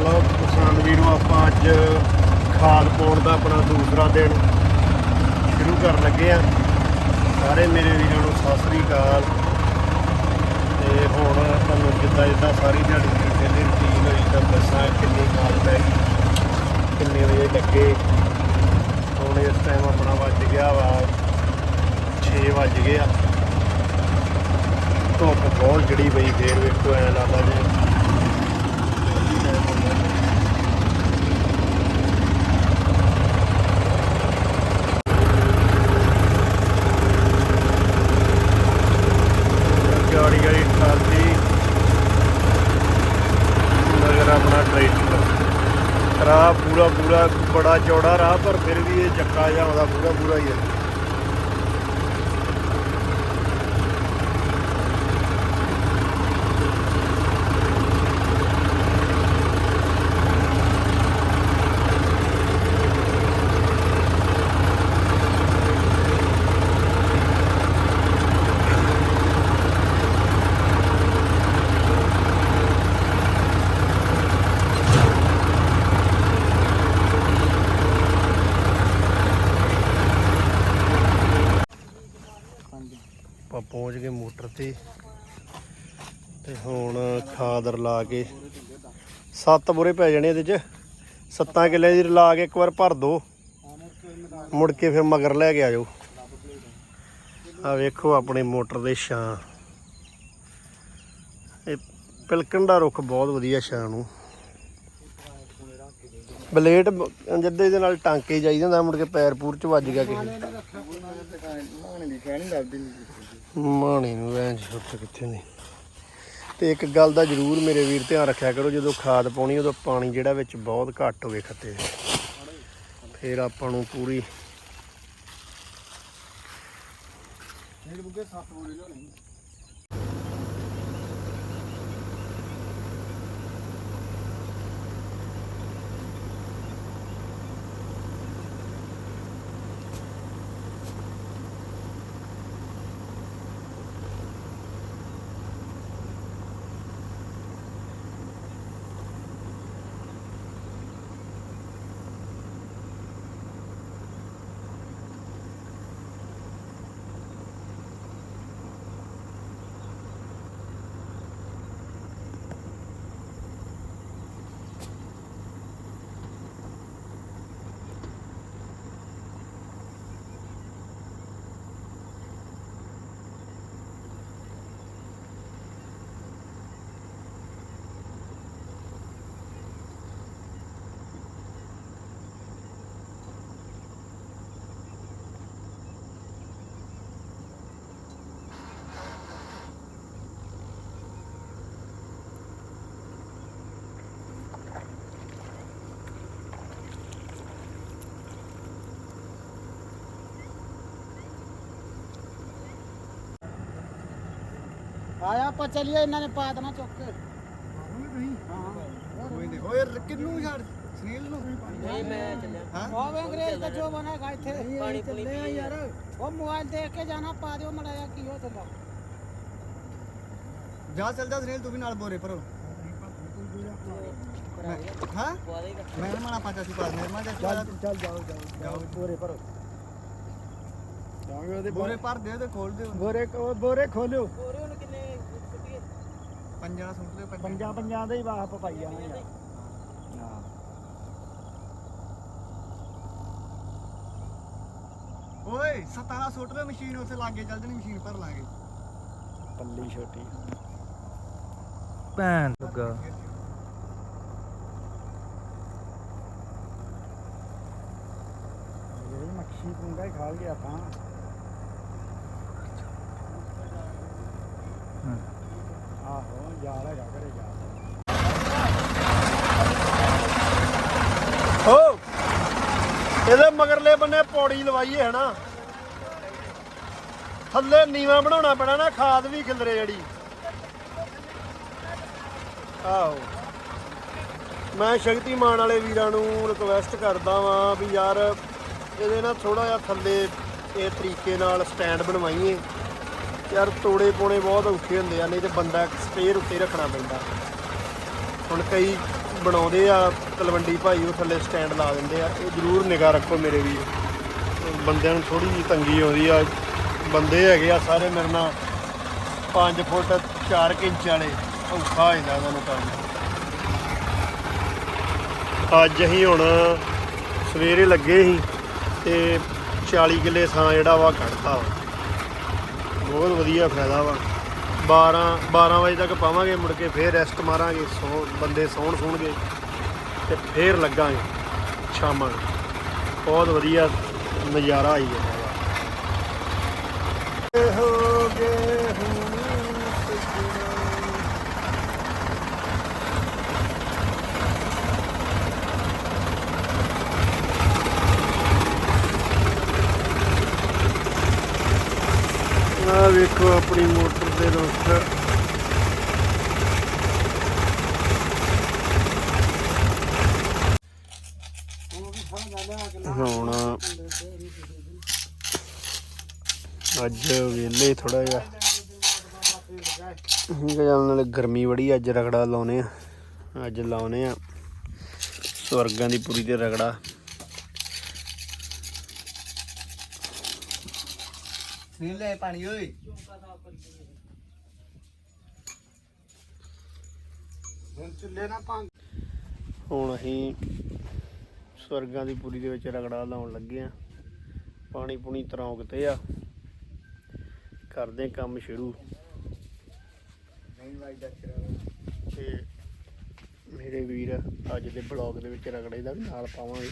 ਲਓ, ਕਿਸਾਨ ਵੀਰੋ, ਆਪਾਂ ਅੱਜ ਖਾਦ ਪਾਉਣ ਦਾ ਆਪਣਾ ਦੂਸਰਾ ਦਿਨ ਸ਼ੁਰੂ ਕਰਨ ਲੱਗੇ ਆ। ਸਾਰੇ ਮੇਰੇ ਵੀਰਾਂ ਨੂੰ ਸਤਿ ਸ੍ਰੀ ਅਕਾਲ। ਤੇ ਹੁਣ ਤੁਹਾਨੂੰ ਜਿੱਦਾਂ ਜਿੱਦਾਂ ਸਾਰੀ ਦਿਹਾੜੀ ਦੀ ਡੇਲੀ ਰੁਟੀਨ ਹੋਈ ਤਾਂ ਦੱਸਾਂ ਕਿੰਨੀ ਖਾਦ ਪੈ ਗਈ, ਕਿੰਨੇ ਵਜੇ ਲੱਗੇ। ਹੁਣ ਇਸ ਟਾਈਮ ਆਪਣਾ ਵੱਜ ਗਿਆ ਵਾ 6 ਵੱਜ ਗਿਆ ਧੁੱਪ ਬਹੁਤ ਜੜੀ ਪਈ, ਫੇਰ ਵੇਖੋ ਐ ਲੱਗਦਾ ਜੀ ਨਗਰ ਰਾਹ ਪੂਰਾ ਪੂਰਾ ਬੜਾ ਚੌੜਾ ਰਾਹ, ਪਰ ਫਿਰ ਵੀ ਇਹ ਚੱਕਾ ਜਿਹਾ ਆਉਂਦਾ ਪੂਰਾ ਪੂਰਾ ਹੀ ਹੈ ਆਪਾਂ ਪਹੁੰਚ ਗਏ ਤੇ ਹੁਣ ਖਾਦਰ ਲਾ ਕੇ ਸੱਤ ਬੁਰੇ ਪੈ ਜਾਣੇ ਇਹਦੇ ਚ। ਸੱਤਾਂ ਕਿੱਲੇ ਦੀ ਲਾ ਕੇ ਇੱਕ ਵਾਰ ਭਰ ਦੋ। ਮੁੜ ਕੇ ਫਿਰ ਮਗਰ ਲੈ ਕੇ ਆ ਜਾਓ। ਆ ਵੇਖੋ ਆਪਣੇ ਮੋਟਰ ਦੇ ਛਾਂ। ਇਹ ਪਿਲਕਣ ਦਾ ਰੁੱਖ ਬਹੁਤ ਵਧੀਆ ਛਾਂ ਨੂੰ। ਬਲੇਟ ਜਿੱਦੇ ਦੇ ਨਾਲ ਟਾਂਕੇ ਜਾਈਦਾ ਹੁੰਦਾ ਮੁੜ ਕੇ ਪੈਰ ਪੂਰ ਚ ਵੱਜ ਗਿਆ ਕਿਸੇ ਮਾਣੇ ਨੂੰ ਐਂ ਛੁੱਟ ਕਿੱਥੇ ਨੇ। ਤੇ ਇੱਕ ਗੱਲ ਦਾ ਜ਼ਰੂਰ ਮੇਰੇ ਵੀਰ ਧਿਆਨ ਰੱਖਿਆ ਕਰੋ, ਜਦੋਂ ਖਾਦ ਪਾਉਣੀ, ਉਦੋਂ ਪਾਣੀ ਜਿਹੜਾ ਵਿੱਚ ਬਹੁਤ ਘੱਟ ਹੋਵੇ ਖੱਤੇ ਫਿਰ ਆਪਾਂ ਨੂੰ ਪੂਰੀ ਆਇਆ ਆਪਾਂ ਚੱਲੀਏ ਇਹਨਾਂ ਨੇ ਪਾ ਦੇਣਾ ਚੁੱਕ। ਕੇ ਓਏ ਕਿੰਨੂੰ ਛੱਡ ਸੁਨੀਲ ਨੂੰ ਨਹੀਂ ਮੈਂ ਚੱਲਿਆ। ਹਾਂ? ਉਹ ਵੀ ਅੰਗਰੇਜ਼ ਦਾ ਜੋ ਬਣਾਗਾ ਇੱਥੇ। ਪਾਣੀ ਚੱਲੇ ਆ ਯਾਰ। ਉਹ ਮੋਬਾਈਲ ਦੇਖ ਕੇ ਜਾਣਾ ਪਾ ਦਿਓ ਮੜਾਇਆ ਕੀ ਹੋ ਚੱਲਾ ਜਾ ਚੱਲ ਜਾ ਸੁਨੀਲ ਤੂੰ ਵੀ ਨਾਲ ਬੋਰੇ ਭਰੋ। ਹਾਂ? ਮੈਂ ਨਾ ਮਾਣਾ ਪਾਚਾ ਸੀ ਪਾਸ ਮੇਰੇ ਮਾਂ ਜਾ ਚੱਲ ਚੱਲ ਜਾਓ ਜਾਓ ਜਾਓ। ਬੋਰੇ ਭਰੋ। ਜਾਓਗੇ ਉਹਦੇ ਬੋਰੇ ਭਰ ਦੇ ਤੇ ਖੋਲ ਦੇ ਬੋਰੇ ਬੋਰੇ ਖੋਲਿਓ। ਬੋਰੇ ਪੰਜਾਂ ਸੁੱਟ ਦੇ ਪੰਜਾਂ ਪੰਜਾਂ ਪੰਜਾਂ ਦੇ ਹੀ ਵਾਹ ਪਾਈ ਜਾਣਾ ਯਾਰ ਓਏ 17 ਸੁੱਟ ਦੇ ਮਸ਼ੀਨ ਉੱਥੇ ਲਾਗੇ ਚੱਲ ਜਣੀ ਮਸ਼ੀਨ ਭਰ ਲਾਂਗੇ। ਪੱਲੀ ਛੋਟੀ। ਭੈਣ ਲੱਗਾ ਇਹ ਮੱਖੀ ਪੁੰਗਾ ਹੀ ਖਾ ਗਿਆ ਤਾਂ ਆਹੋ, ਯਾਰ ਹੈਗਾ ਘਰੇ ਜਾ ਹੋ। ਇਹਦੇ ਮਗਰਲੇ ਬੰਨੇ ਪੌੜੀ ਲਵਾਈਏ ਹਨਾ। ਥੱਲੇ ਨੀਵਾ ਬਣਾਉਣਾ ਪੈਣਾ ਨਾ, ਖਾਦ ਵੀ ਖਿਲਰੇ ਜਿਹੜੀ। ਆਹੋ। ਮੈਂ ਸ਼ਕਤੀਮਾਨ ਵਾਲੇ ਵੀਰਾਂ ਨੂੰ ਰਿਕਵੈਸਟ ਕਰਦਾ ਵਾਂ ਵੀ ਯਾਰ ਇਹਦੇ ਨਾਲ ਥੋੜਾ ਜਿਹਾ ਥੱਲੇ ਇਹ ਤਰੀਕੇ ਨਾਲ ਸਟੈਂਡ ਬਣਵਾਈਏ। ਯਾਰ ਤੋੜੇ ਪੋਣੇ ਬਹੁਤ ਔਖੇ ਹੁੰਦੇ ਆ, ਨਹੀਂ ਤੇ ਬੰਦਾ ਸਪੇਅਰ ਉੱਤੇ ਰੱਖਣਾ ਪੈਂਦਾ। ਹੁਣ ਕਈ ਬਣਾਉਂਦੇ ਆ, ਤਲਵੰਡੀ ਭਾਈ ਉਹ ਥੱਲੇ ਸਟੈਂਡ ਲਾ ਦਿੰਦੇ ਆ, ਇਹ ਜ਼ਰੂਰ ਨਿਗਾਹ ਰੱਖੋ ਮੇਰੇ ਵੀ ਬੰਦਿਆਂ ਨੂੰ ਥੋੜੀ ਜਿਹੀ ਤੰਗੀ ਆਉਂਦੀ ਆ, ਬੰਦੇ ਹੈਗੇ ਆ ਸਾਰੇ ਮੇਰੇ ਨਾਲ 5 ਫੁੱਟ 4 ਇੰਚ ਵਾਲੇ, ਔਖਾ ਹੋ ਜਾਂਦਾ ਉਹਨਾਂ ਨੂੰ ਕੰਮ। ਅੱਜ ਅਸੀਂ ਹੁਣ ਸਵੇਰੇ ਲੱਗੇ ਸੀ ਤੇ 40 ਕਿੱਲੇ ਥਾਂ ਜਿਹੜਾ ਵਾ ਕੱਢਤਾ ਵਾ। ਬਹੁਤ ਵਧੀਆ ਫਾਇਦਾ ਵਾ। 12 12 ਵਜੇ ਤੱਕ ਪਾਵਾਂਗੇ, ਮੁੜ ਕੇ ਫੇਰ ਰੈਸਟ ਮਾਰਾਂਗੇ, ਸੌ, ਬੰਦੇ ਸੌਣ ਸੌਣਗੇ ਤੇ ਫੇਰ ਲੱਗਾਂਗੇ ਸ਼ਾਮਾਂ ਨੂੰ। ਬਹੁਤ ਵਧੀਆ ਨਜ਼ਾਰਾ ਆਈ ਜਾਂਦਾ। ਵੇਖੋ ਆਪਣੀ ਮੋਟਰ ਦੇ ਰੁੱਖ। ਹੁਣ ਅੱਜ ਵੇਲੇ ਥੋੜਾ ਜਿਹਾ। ਠੀਕ ਹੈ ਗਰਮੀ ਬੜੀ ਅੱਜ ਰਗੜਾ ਲਾਉਨੇ ਆ। ਅੱਜ ਲਾਉਨੇ ਆ। ਸਵਰਗਾਂ ਦੀ ਪੂਰੀ ਤੇ ਰਗੜਾ। ਲੈ ਪਾਣੀ ਓਏ। ਹੁਣ ਅਸੀਂ ਸਵਰਗਾਂ ਦੀ ਪੂਰੀ ਦੇ ਵਿੱਚ ਰਗੜਾ ਲਾਉਣ ਲੱਗੇ ਆ ਪਾਣੀ ਪੂਣੀ ਤਰੌਂਕ ਤੇ ਆ। ਕਰਦੇ ਕੰਮ ਸ਼ੁਰੂ। ਤੇ ਮੇਰੇ ਵੀਰ ਅੱਜ ਦੇ ਬਲੌਗ ਦੇ ਵਿੱਚ ਰਗੜੇ ਦਾ ਵੀ ਨਾਲ ਪਾਵਾਂਗੇ।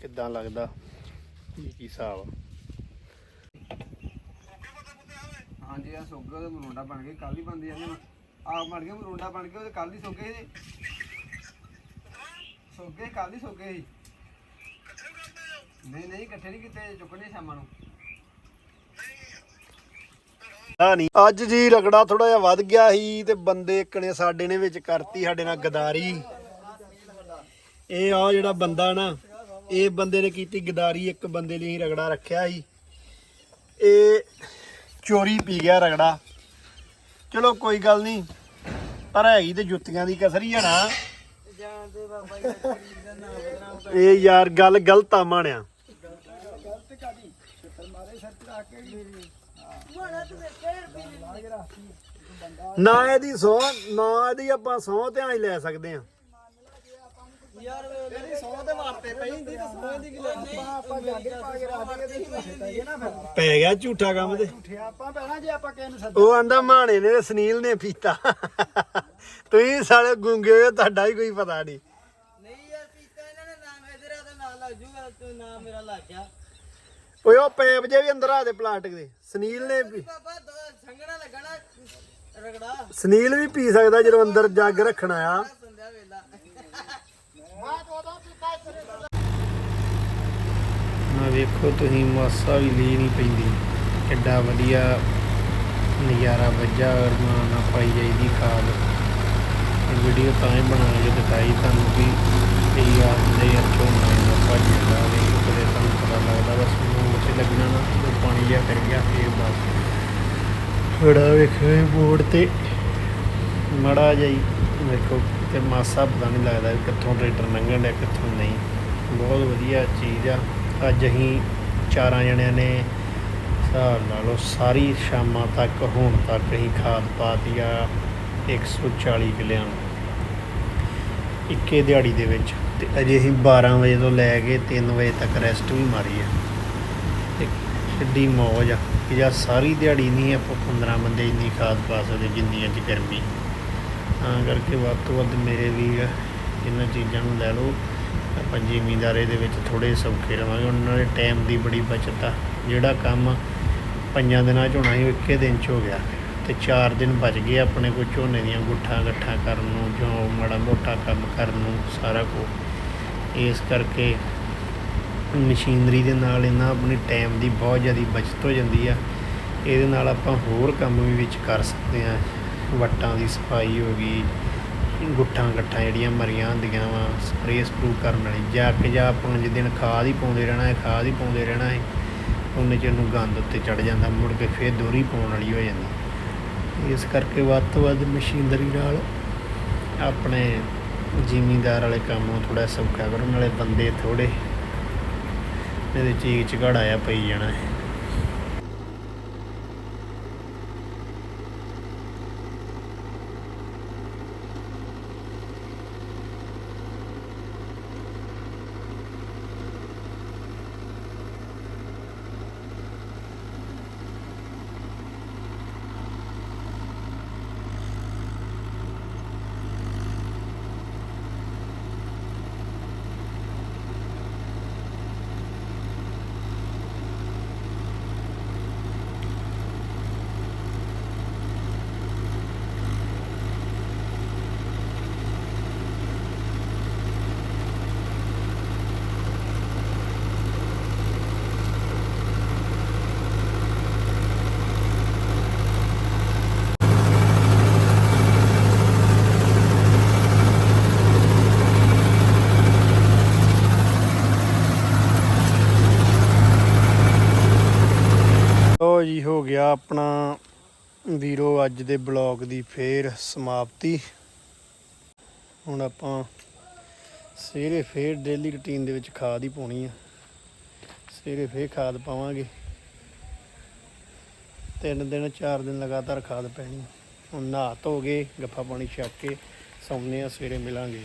ਕਿੱਦਾਂ ਲੱਗਦਾ? ਕੀ ਹਿਸਾਬ ਆ? ਹਾਂਜੀ ਆ ਸੋਗੇ ਉਹਦੇ ਮਰੂੰਡਾ ਬਣ ਗਏ ਕੱਲ ਹੀ ਬੰਦੇ ਜਾਂਦੇ ਆ ਬਣ ਗਏ ਮਰੂੰਡਾ ਬਣ ਗਏ ਉਹਦੇ ਕੱਲ ਹੀ ਸੋਗੇ ਸੀ। ਸੋਗੇ ਕੱਲ ਹੀ ਸੋਗੇ ਸੀ। ਨਹੀਂ ਨਹੀਂ, ਇਕੱਠੇ ਨਹੀਂ ਕੀਤੇ, ਚੁੱਕਣੇ ਸ਼ਾਮਾਂ ਨੂੰ। ਆ ਨਹੀਂ ਅੱਜ ਜੀ ਰਗੜਾ ਥੋੜਾ ਜਿਹਾ ਵੱਧ ਗਿਆ ਸੀ ਤੇ ਬੰਦੇ ਇੱਕ ਨੇ ਸਾਡੇ ਨੇ ਵਿੱਚ ਕਰਤੀ, ਸਾਡੇ ਨਾਲ ਗਦਾਰੀ। ਇਹ ਆ ਜਿਹੜਾ ਬੰਦਾ ਨਾ, ਇਹ ਬੰਦੇ ਨੇ ਕੀਤੀ ਗਦਾਰੀ, ਇੱਕ ਬੰਦੇ ਲਈ ਰਗੜਾ ਰੱਖਿਆ ਸੀ। ਇਹ ਚੋਰੀ ਪੀ ਗਿਆ ਰਗੜਾ। ਚਲੋ ਕੋਈ ਗੱਲ ਨਹੀਂ, ਪਰ ਹੈਗੀ ਤੇ ਜੁੱਤੀਆਂ ਦੀ ਕਸਰ ਹੀ ਆ ਨਾ। ਜਾਣਦੇ ਬਾਬਾ ਜੀ ਖਰੀਦ ਦਾ ਨਾਮ ਬਦਨਾਮ ਇਹ ਯਾਰ ਗੱਲ ਗਲਤ ਆ ਮਾਣਿਆ। ਗਲਤ ਕਾਦੀ ਛੱਤਰ ਮਾਰੇ ਸਿਰ ਤੇ ਰੱਖ ਕੇ ਮਾਣਾ ਤੂੰ ਫੇਰ ਵੀ ਨਾ ਇਹਦੀ ਸੌ, ਨਾ ਇਹਦੀ ਆਪਾਂ ਸੌ ਧਿਆਨ ਹੀ ਲੈ ਸਕਦੇ ਆ। ਯਾਰ ਵੇ ਤੇਰੀ ਸੌ ਦੇ ਵਾਸਤੇ ਪਈ ਹੁੰਦੀ ਤੇ ਸੌ ਦੀ ਕਿਲੇ ਆਪਾਂ ਆਪਾਂ ਜਾਂਦੇ ਪਾ ਕੇ ਰੱਖ ਕੇ ਤੇ ਹਿੱਸੇ ਪਈਏ ਨਾ ਫਿਰ। ਪੈ ਗਿਆ ਝੂਠਾ ਕੰਮ ਤੇ। ਉਠਿਆ ਆਪਾਂ ਪੈਣਾ ਜੇ ਆਪਾਂ ਕਿਸੇ ਨੂੰ ਸੱਦ ਉਹ ਆਂਦਾ ਮਾਣੇ ਨੇ ਤੇ ਸੁਨੀਲ ਨੇ ਪੀਤਾ। ਤੁਸੀਂ ਸਾਰੇ ਗੁੰਗੇ ਹੋ ਤੁਹਾਡਾ ਹੀ ਕੋਈ ਪਤਾ ਨਹੀਂ। ਨਹੀਂ ਯਾਰ ਪੀਤਾ ਇਹਨਾਂ ਨੇ ਨਾਮ ਇਧਰ ਦਾ ਨਾਮ ਲੱਗ ਜੂਗਾ ਤੇ ਨਾਮ ਮੇਰਾ ਲੱਗ ਗਿਆ। ਓਏ ਉਹ ਪੈਪ ਜੇ ਵੀ ਅੰਦਰ ਆ ਦੇ ਪਲਾਸਟਿਕ ਦੇ। ਸੁਨੀਲ ਨੇ ਵੀ ਬਾਬਾ ਸੰਗਣਾ ਲੱਗਣਾ ਰਗੜਾ। ਸੁਨੀਲ ਵੀ ਪੀ ਸਕਦਾ ਜਦੋਂ ਅੰਦਰ ਜੱਗ ਰੱਖਣਾ ਆ ਸੰਧਿਆ ਵੇਲਾ ਨਾ ਵੇਖੋ, ਤੁਸੀਂ ਮਾਸਾ ਵੀ ਲੀ ਨਹੀਂ ਪੈਂਦੀ। ਕਿੱਡਾ ਵਧੀਆ ਨਜ਼ਾਰਾ ਵੱਜਾ, ਅਰਮਾਨ ਨਾ ਪਾਈ ਜਾਈਦੀ ਖਾਦ। ਇਹ ਵੀਡੀਓ ਤਾਂ ਹੀ ਬਣਾ ਕੇ ਦਿਖਾਈ, ਤੁਹਾਨੂੰ ਵੀ ਇਹ ਆਉਂਦੇ ਆ ਨਾ ਭੱਜ ਜਾਂਦਾ ਵੇ ਕਦੇ ਤੁਹਾਨੂੰ ਪਤਾ ਲੱਗਦਾ, ਬਸ ਮੂੰਹ ਤੇ ਲੱਗਣਾ ਨਾ ਪਾਣੀ ਜਿਹਾ ਕਰ ਗਿਆ, ਫੇਰ ਬਸ। ਬੜਾ ਵੇਖੋ ਇਹ ਬੋਰਡ ਤੇ। ਮੜਾ ਜਾਈ ਵੇਖੋ, ਤੇ ਮਾਸਾ ਪਤਾ ਨਹੀਂ ਲੱਗਦਾ ਕਿੱਥੋਂ ਟਰੈਕਟਰ ਲੰਘਣ ਡਿਆ, ਕਿੱਥੋਂ ਨਹੀਂ। ਬਹੁਤ ਵਧੀਆ ਚੀਜ਼ ਆ। ਅੱਜ ਅਸੀਂ ਚਾਰਾਂ ਜਣਿਆਂ ਨੇ ਹਿਸਾਬ ਲਾ ਲਓ ਸਾਰੀ ਸ਼ਾਮਾਂ ਤੱਕ, ਹੁਣ ਤੱਕ ਅਸੀਂ ਖਾਦ ਪਾਤੀ ਆ 140 ਕਿਲਿਆਂ ਨੂੰ, ਇੱਕੇ ਦਿਹਾੜੀ ਦੇ ਵਿੱਚ। ਤੇ ਅਜੇ ਅਸੀਂ 12 ਵਜੇ ਤੋਂ ਲੈ ਕੇ 3 ਵਜੇ ਤੱਕ ਰੈਸਟ ਵੀ ਮਾਰੀ ਆ। ਤੇ ਕਿੱਡੀ ਮੌਜ ਆ ਕਿ ਜਾਂ ਸਾਰੀ ਦਿਹਾੜੀ ਨਹੀਂ ਆਪਾਂ 15 ਬੰਦੇ ਇੰਨੀ ਖਾਦ ਪਾ ਸਕਦੇ ਜਿੰਨੀ ਅੱਜ ਗਰਮੀ। ਤਾਂ ਕਰਕੇ ਵੱਧ ਤੋਂ ਵੱਧ ਮੇਰੇ ਵੀ ਇਹਨਾਂ ਚੀਜ਼ਾਂ ਨੂੰ ਲੈ ਲਓ। ਆਪਾਂ ਜ਼ਿਮੀਂਦਾਰੇ ਦੇ ਵਿੱਚ ਥੋੜੇ ਸੌਖੇ ਰਵਾਂਗੇ। ਉਹਨਾਂ ਦੇ ਟਾਈਮ ਦੀ ਬੜੀ ਬਚਤ ਆ। ਜਿਹੜਾ ਕੰਮ ਪੰਜਾਂ ਦਿਨਾਂ 'ਚ ਹੋਣਾ ਸੀ, ਉਹ ਇੱਕੇ ਦਿਨ 'ਚ ਹੋ ਗਿਆ। ਤੇ 4 ਦਿਨ ਬਚ ਗਏ ਆਪਣੇ ਕੋਲ ਝੋਨੇ ਦੀਆਂ ਗੁੱਠਾਂ ਗੱਠਾਂ ਕਰਨ ਨੂੰ, ਜੋ ਮਾੜਾ ਮੋਟਾ ਕੰਮ ਕਰਨ ਨੂੰ, ਸਾਰਾ ਕੁਝ ਇਸ ਕਰਕੇ ਮਸ਼ੀਨਰੀ ਦੇ ਨਾਲ ਇਹਨਾਂ ਆਪਣੀ ਟਾਈਮ ਦੀ ਬਹੁਤ ਜ਼ਿਆਦਾ ਬਚਤ ਹੋ ਜਾਂਦੀ ਆ। ਇਹਦੇ ਨਾਲ ਆਪਾਂ ਹੋਰ ਕੰਮ ਵੀ ਵਿੱਚ ਕਰ ਸਕਦੇ ਆ। ਵੱਟਾਂ ਦੀ ਸਫ਼ਾਈ ਹੋ ਗਈ ਗੁੱਠਾਂ ਗੱਠਾਂ ਜਿਹੜੀਆਂ ਮਰੀਆਂ ਹੁੰਦੀਆਂ ਵਾ ਸਪਰੇਅ ਸਪਰੂ ਕਰਨ ਵਾਲੀ। ਜਾ ਕੇ ਜਾ ਪੰਜ ਦਿਨ ਖਾਦ ਹੀ ਪਾਉਂਦੇ ਰਹਿਣਾ ਹੈ, ਖਾਦ ਹੀ ਪਾਉਂਦੇ ਰਹਿਣਾ ਹੈ, ਉਹਨੇ ਚ ਨੂੰ ਗੰਦ ਉੱਤੇ ਚੜ ਜਾਂਦਾ, ਮੁੜ ਕੇ ਫੇਰ ਦੋਹਰੀ ਪਾਉਣ ਵਾਲੀ ਹੋ ਜਾਂਦੀ। ਇਸ ਕਰਕੇ ਵੱਧ ਤੋਂ ਵੱਧ ਮਸ਼ੀਨਰੀ ਨਾਲ ਆਪਣੇ ਜ਼ਿਮੀਂਦਾਰ ਵਾਲੇ ਕੰਮ ਥੋੜਾ ਸੌਖਾ ਕਰਨ ਵਾਲੇ ਬੰਦੇ ਥੋੜੇ ਇਹਦੇ ਚੀਕ ਚਗੜ ਆਇਆ ਪਈ ਜਾਣਾ ਹੈ ਲੋ ਜੀ ਹੋ ਗਿਆ ਆਪਣਾ ਵੀਰੋ ਅੱਜ ਦੇ ਬਲੌਗ ਦੀ ਫੇਰ ਸਮਾਪਤੀ। ਹੁਣ ਆਪਾਂ ਸਵੇਰੇ ਫੇਰ ਡੇਲੀ ਰੁਟੀਨ ਦੇ ਵਿੱਚ ਖਾਦ ਹੀ ਪਾਉਣੀ ਆ। ਸਵੇਰੇ ਫੇਰ ਖਾਦ ਪਾਵਾਂਗੇ। ਤਿੰਨ ਦਿਨ, ਚਾਰ ਦਿਨ ਲਗਾਤਾਰ ਖਾਦ ਪੈਣੀ। ਹੁਣ ਨਹਾ ਧੋ ਕੇ, ਗੱਫਾ ਪਾਣੀ ਛੱਕ ਕੇ ਸੌਂਦੇ ਆ, ਸਵੇਰੇ ਮਿਲਾਂਗੇ।